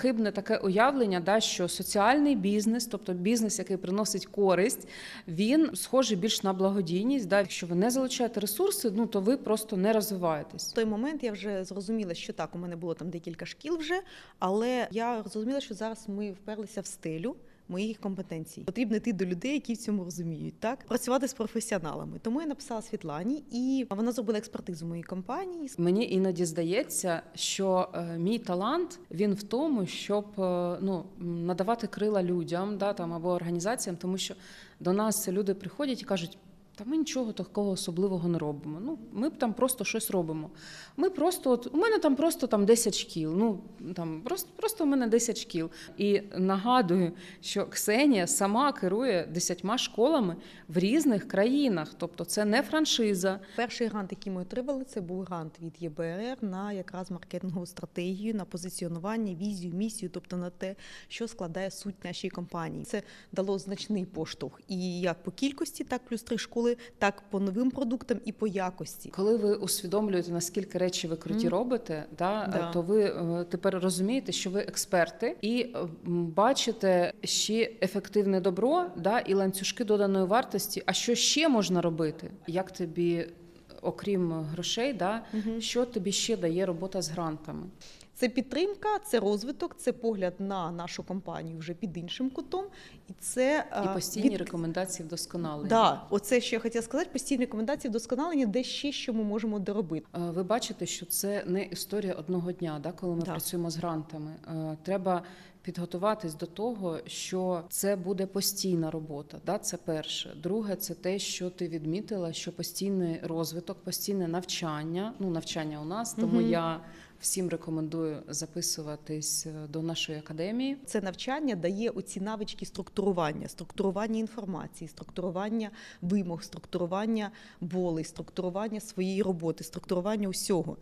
хибне таке уявлення, да, що соціальний бізнес, тобто бізнес, який приносить користь, він схожий більш на благодійність. Да. Якщо ви не залучаєте ресурси, ну то ви просто не розвиваєтесь. В той момент я вже зрозуміла, що так, у мене було там декілька шкіл вже, але я зрозуміла, що зараз ми вперлися в стелю. Моїх компетенцій потрібно йти до людей, які в цьому розуміють, так працювати з професіоналами. Тому я написала Світлані, і вона зробила експертизу моєї компанії. Мені іноді здається, що е, мій талант він в тому, щоб е, ну надавати крила людям, да там або організаціям, тому що до нас люди приходять і кажуть. Та ми нічого такого особливого не робимо. Ну, ми б там просто щось робимо. Ми просто, от у мене там просто там 10 шкіл. Ну там просто, просто у мене 10 шкіл. І нагадую, що Ксенія сама керує 10 школами в різних країнах. Тобто це не франшиза, Перший грант, який ми отримали, це був грант від ЄБРР на якраз маркетингову стратегію, на позиціонування, візію, місію, тобто на те, що складає суть нашої компанії. Це дало значний поштовх і як по кількості, так плюс три школи, так по новим продуктам і по якості. Коли ви усвідомлюєте, наскільки речі ви круті Мгм. робите, да, Да. то ви е, тепер розумієте, що ви експерти, і е, бачите ще ефективне добро, да, і ланцюжки доданої вартості. А що ще можна робити? Як тобі, окрім грошей, да, Мгм. що тобі ще дає робота з грантами? Це підтримка, це розвиток, це погляд на нашу компанію вже під іншим кутом, і це І постійні від- рекомендації вдосконалення. Да, оце що я хотіла сказати. Постійні рекомендації вдосконалення, де ще що ми можемо доробити. Е, Ви бачите, що це не історія одного дня, да, коли ми Так. працюємо з грантами. Е, Треба підготуватись до того, що це буде постійна робота. Да, це перше. Друге, це те, що ти відмітила, що постійний розвиток, постійне навчання. Ну, навчання у нас, тому Мгм. я всім рекомендую записуватись е, до нашої академії. Це навчання дає оці навички структурування, структурування інформації, структурування вимог, структурування болей, структурування своєї роботи, структурування усього.